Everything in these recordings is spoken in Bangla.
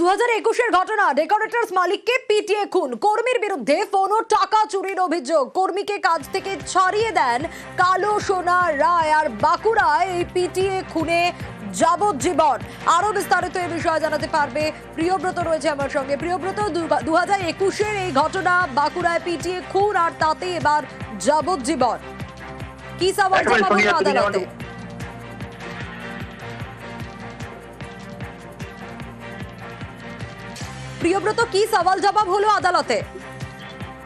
দু হাজার একুশের ঘটনা ডেকোরেটর্স মালিককে পিটিয়ে খুন। কর্মীর বিরুদ্ধে ফোন ও টাকা চুরির অভিযোগ। কর্মীকে কাজ থেকে ছাড়িয়ে দেন কালো সোনা রায় আর বাঁকুড়ায় এই পিটিয়ে খুনে যাবজ্জীবন। আরও বিস্তারিত এই বিষয়ে জানাতে পারবে প্রিয়ব্রত রয়েছে আমার সঙ্গে। প্রিয়ব্রত দু হাজার একুশের এই ঘটনা বাঁকুড়ায় পিটিয়ে খুন আর তাতে এবার যাবজ্জীবন। কি হলো আদালতে? প্রিয়ব্রত কি সওয়াল জবাব হলো আদালতে?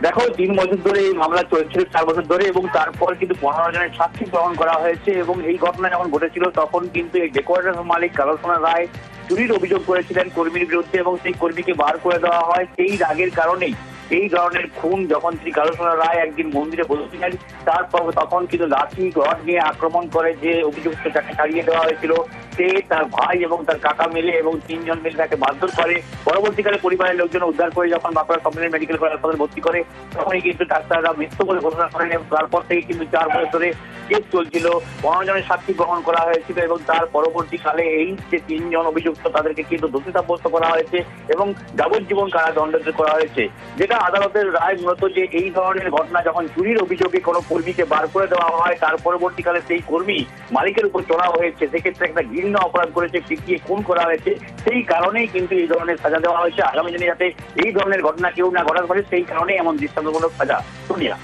দেখো, তিন বছর ধরে এই মামলা চলছিল, চার বছর ধরে, এবং তারপর কিন্তু পনেরো জনের সাক্ষী গ্রহণ করা হয়েছে, এবং এই ঘটনা যখন ঘটেছিল, তখন কিন্তু এই ডেকোরেটর মালিক কালোসোনা রায় চুরির অভিযোগ করেছিলেন কর্মীর বিরুদ্ধে, এবং সেই কর্মীকে বার করে দেওয়া হয়। সেই রাগের কারণেই, এই ধরনের খুন যখন শ্রী কালোসোনা রায় একদিন মন্দিরে বসেছিলেন, তারপর তখন কিন্তু লাঠি, রড নিয়ে আক্রমণ করে যে অভিযুক্ত তাকে ছাড়িয়ে দেওয়া হয়েছিল সে, তার ভাই এবং তার কাকা মিলে এবং তিনজন মিলে তাকে মারধর করে। পরবর্তীকালে পরিবারের লোকজন উদ্ধার করে যখন বাঁকুড়া কমিউনিটি মেডিকেল কলেজ হাসপাতালে ভর্তি করে, তখনই কিন্তু ডাক্তাররা মৃত্যু বলে ঘোষণা করেন এবং তারপর থেকে কিন্তু চার বছর ধরে কেস চলছিল। পনেরো জনের সাক্ষী গ্রহণ করা হয়েছিল এবং তার পরবর্তীকালে এই যে তিনজন অভিযুক্ত, তাদেরকে কিন্তু দোষী সাব্যস্ত করা হয়েছে এবং যাবজ্জীবন কারাদণ্ড করা হয়েছে। যেটা আদালতের রায় মূলত যে এই ধরনের ঘটনা যখন চুরির অভিযোগে কোনো কর্মীকে বার করে দেওয়া হয়, তার পরবর্তীকালে সেই কর্মী মালিকের উপর চড়া হয়েছে। সেক্ষেত্রে একটা ঘৃণ্য অপরাধ করেছে পিটিয়ে খুন করা হয়েছে সেই কারণেই কিন্তু এই ধরনের সাজা দেওয়া হয়েছে। আগামী দিনে যাতে এই ধরনের ঘটনা কেউ না ঘটাতে পারে সেই কারণেই এমন দৃষ্টান্তমূলক সাজা। শুনিয়া।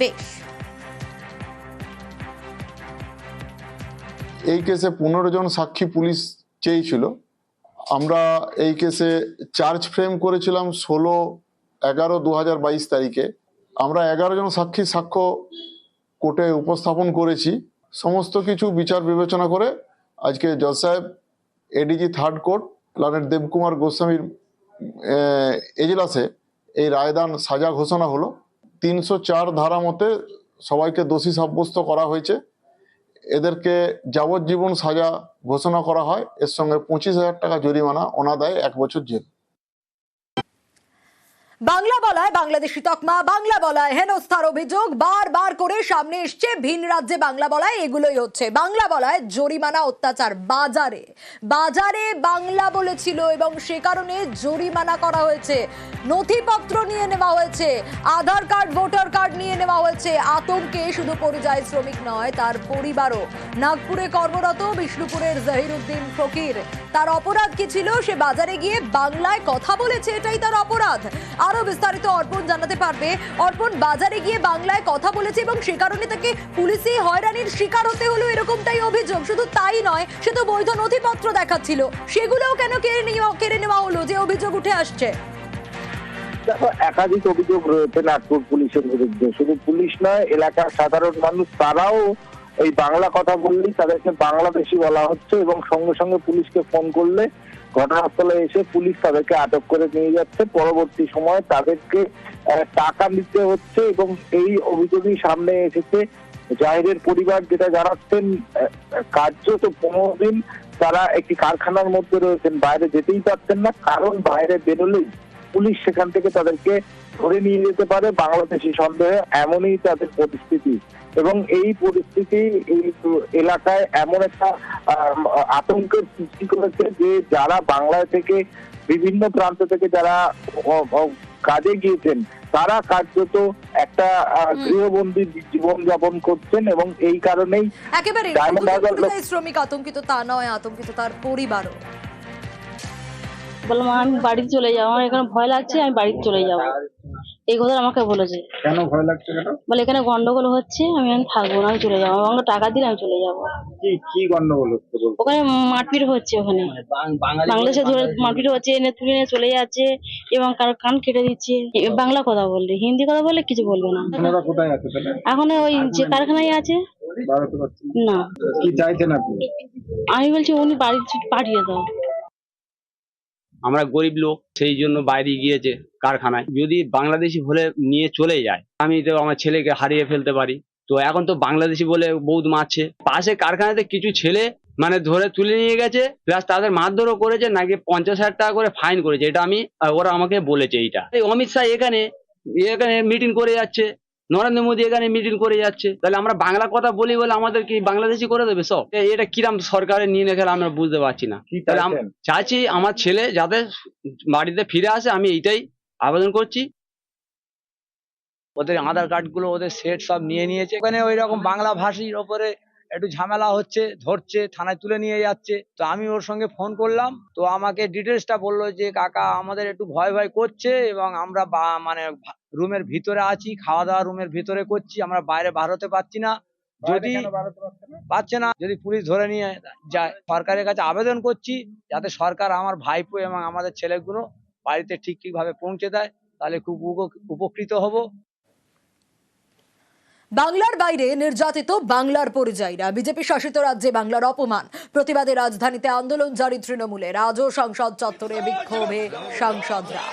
বেশ। এই কেসে পনেরো জন সাক্ষী পুলিশ চেয়েছিল। আমরা এই কেসে চার্জ ফ্রেম করেছিলাম ষোলো এগারো দু হাজার বাইশ তারিখে। আমরা এগারো জন সাক্ষী সাক্ষ্য কোর্টে উপস্থাপন করেছি। সমস্ত কিছু বিচার বিবেচনা করে আজকে জজ সাহেব এডিজি থার্ড কোর্ট প্ল্যানেট দেবকুমার গোস্বামীর এজলাসে এই রায়দান সাজা ঘোষণা হলো। তিনশো চার ধারা মতে সবাইকে দোষী সাব্যস্ত করা হয়েছে। এদেরকে যাবজ্জীবন সাজা ঘোষণা করা হয়। এর সঙ্গে পঁচিশ হাজার টাকা জরিমানা অনাদায় এক বছর জেল। বাংলা বলায় বাংলাদেশি তকমা, বাংলা বলায় হেনস্থার অভিযোগ, বারবার করে সামনে এসছে ভিন রাজ্যে বাংলা বলায়, এগুলোই হচ্ছে। বাংলা বলায় জরিমানা অত্যাচার বাজারে। বাজারে বাংলা বলেছিল এবং সে কারণে জরিমানা করা হয়েছে। নথিপত্র নিয়ে নেওয়া হয়েছে, আধার কার্ড, ভোটার কার্ড নিয়ে নেওয়া হয়েছে। আতঙ্কে শুধু পরিযায়ী শ্রমিক নয়, তার পরিবারও। নাগপুরে কর্মরত বিষ্ণুপুরের জাহিরুদ্দিন ফকির। তার অপরাধ কি ছিল সে বাজারে গিয়ে বাংলায় কথা বলেছে, এটাই তার অপরাধ। আরও বিস্তারিত অর্পণ জানাতে পারবে। অর্পণ, বাজারে গিয়ে বাংলায় কথা বলেছে এবং সে কারণে তাকে পুলিশি হয়রানির শিকার হতে হলো এরকমটাই অভিযোগ। শুধু তাই নয়, সে তো বৈধ নথিপত্র দেখাচ্ছিল। সেগুলোও কেন কেড়ে নেওয়া কেড়ে নেওয়া হলো? যে অভিযোগ উঠে আসছে। দেখো, একাধিক অভিযোগ রয়েছে নাগপুর পুলিশের বিরুদ্ধে। শুধু পুলিশ নয়, এলাকার সাধারণ মানুষ, তারাও এই বাংলা কথা বললেই তাদেরকে বাংলাদেশি বলা হচ্ছে এবং সঙ্গে সঙ্গে পুলিশকে ফোন করলে ঘটনাস্থলে এসে পুলিশ তাদেরকে আটক করে নিয়ে যাচ্ছে। পরবর্তী সময় তাদেরকে টাকা নিতে হচ্ছে এবং এই অভিযোগই সামনে এসেছে। জাহিরের পরিবার যেটা জানাচ্ছেন কার্যত পনেরো দিন তারা একটি কারখানার মধ্যে রয়েছেন, বাইরে যেতেই পারছেন না। কারণ বাইরে বেরোলেই পুলিশ সেখান থেকে তাদেরকে ধরে নিয়ে যেতে পারে। বাংলাদেশি সন্দেহে এমনই তাদের পরিস্থিতি। এবং এই পরিস্থিতি এই এলাকায় এমন একটা আতঙ্কের সৃষ্টি করেছে যে যারা বাংলায় থেকে বিভিন্ন প্রান্ত থেকে যারা কাজে গিয়েছেন তারা কার্যত একটা আহ, গৃহবন্দী জীবন যাপন করছেন এবং এই কারণেই একেবারে শ্রমিক আতঙ্কিত তা নয় আতঙ্কিত তার পরিবারও। বললাম আমি বাড়িতে চলে যাব আমার এখানে ভয় লাগছে আমি বাড়িতে চলে যাব। এই কথা আমাকে বলেছে। কেন ভয় লাগছে কেন? বলে এখানে গন্ডগোল হচ্ছে আমি এখানে থাকব না আমি চলে যাব। আমাকে টাকা দিলে আমি চলে যাব। কি কি গন্ডগোল হচ্ছে ওখানে মারপিট হচ্ছে ওখানে। বাংলাদেশে ধরে মারপিট হচ্ছে এনে তুলে নিয়ে চলে যাচ্ছে এবং কার কান কেটে দিচ্ছে। বাংলা কথা বললে হিন্দি কথা বললে কিছু বলবে না। কোথায় আছে এখন ওই যে কারখানায় আছে। না। না। কি চাইছেন আপনি? আমি বলছি উনি বাড়ি পাঠিয়ে দাও। আমরা গরিব লোক, সেই জন্য বাইরে গিয়েছে কারখানায়। যদি বাংলাদেশি হলে নিয়ে চলে যায়, আমি তো আমার ছেলেকে হারিয়ে ফেলতে পারি। তো এখন তো বাংলাদেশি বলে বহুত মারছে। পাশে কারখানাতে কিছু ছেলে মানে ধরে তুলে নিয়ে গেছে প্লাস তাদের মারধরও করেছে, নাকি পঞ্চাশ হাজার টাকা করে ফাইন করেছে। এটা আমি ওরা আমাকে বলেছে এইটা। এই অমিত শাহ এখানে এখানে মিটিং করে যাচ্ছে। নরেন্দ্র মোদী এখানে মিটিং করে যাচ্ছে। তাহলে আমরা বাংলা কথা বলি বলে আমাদের কি বাংলাদেশি করে দেবে সব? এটা কিরাম সরকারের নিয়ে গেলে আমরা বুঝতে পারছি না। তাহলে আম- চাইছি আমার ছেলে যাদের বাড়িতে ফিরে আসে আমি এইটাই আবেদন করছি। ওদের আধার কার্ডগুলো ওদের সেট সব নিয়ে নিয়েছে। ওখানে ওই রকম বাংলা ভাষীর ওপরে একটু ঝামেলা হচ্ছে ধরছে থানায় তুলে নিয়ে যাচ্ছে। তো আমি ওর সঙ্গে ফোন করলাম। তো আমাকে ডিটেলসটা বলল যে কাকা আমাদের একটু ভয় ভয় করছে এবং আমরা বা- মানে রুমের ভিতরে আছি খাওয়া দাওয়া রুমের ভিতরে করছি আমরা বাইরে বার হতে পারছি না। যদি? পাচ্ছে না? যদি পুলিশ ধরে নিয়ে যায় সরকারের কাছে আবেদন করছি যাতে সরকার আমার ভাইপো এবং আমাদের ছেলেগুলো বাড়িতে ঠিক ঠিকভাবে পৌঁছে দেয় তাহলে খুব উপ- উপকৃত হব। বাংলার বাইরে নির্যাতিত বাংলার পরিযায়ীরা। বিজেপি শাসিত রাজ্যে বাংলার অপমান। প্রতিবাদে রাজধানীতে আন্দোলন জারি তৃণমূলের। আজও সংসদ চত্বরে বিক্ষোভে সাংসদরা।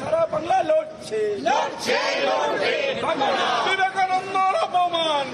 সারা বাংলা লড়ছে। লড়ছে লড়ছে বিবেকানন্দ অপমান।